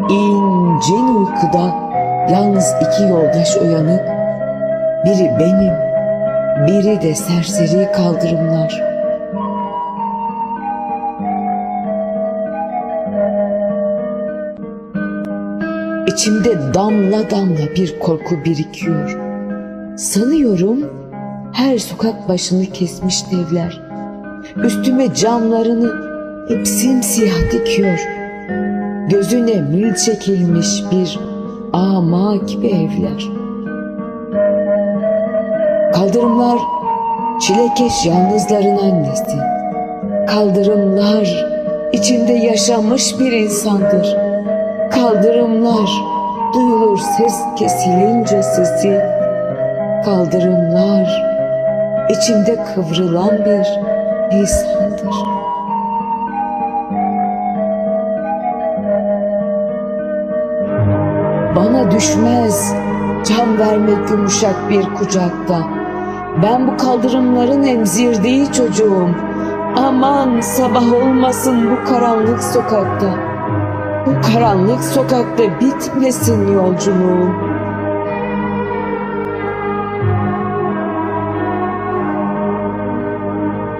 İncin uykuda yalnız iki yoldaş uyanık. Biri benim, biri de serseri kaldırımlar. İçimde damla damla bir korku birikiyor. Sanıyorum her sokak başını kesmiş devler. Üstüme camlarını hep simsiyah dikiyor. Gözüne mil çekilmiş bir ama gibi evler. Kaldırımlar çilekeş yalnızların annesi. Kaldırımlar içinde yaşamış bir insandır. Kaldırımlar duyulur ses kesilince sesi. Kaldırımlar içimde kıvrılan bir insandır. Bana düşmez can vermek yumuşak bir kucakta. Ben bu kaldırımların emzirdiği çocuğum. Aman sabah olmasın bu karanlık sokakta. Bu karanlık sokakta bitmesin yolculuğum.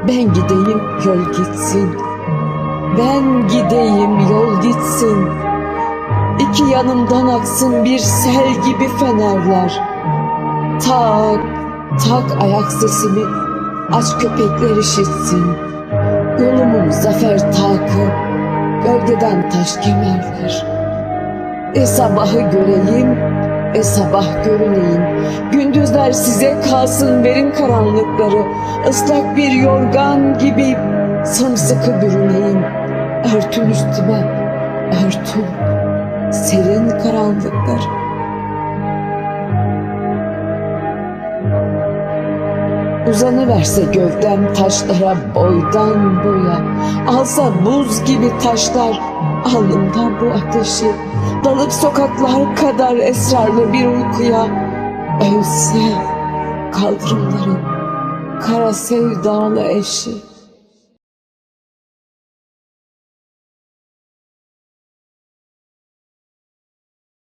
Ben gideyim yol gitsin. Ben gideyim yol gitsin. İki yanımdan aksın bir sel gibi fenerler. Tak tak ayak sesimi aç köpekler işitsin. Yolumun zafer takı gölgeden taş kemerler. E sabahı göreyim, e sabah görüneyim. Gündüzler size kalsın verin karanlıkları. Islak bir yorgan gibi sımsıkı bürüneyim. Örtün üstüme, örtün serin karanlıkları. Uzanıverse gövdem taşlara boydan boya. Alsa buz gibi taşlar alnımdan bu ateşi. Dalıp sokaklar kadar esrarlı bir uykuya. Ölse kaldırımların kara sevdalı eşi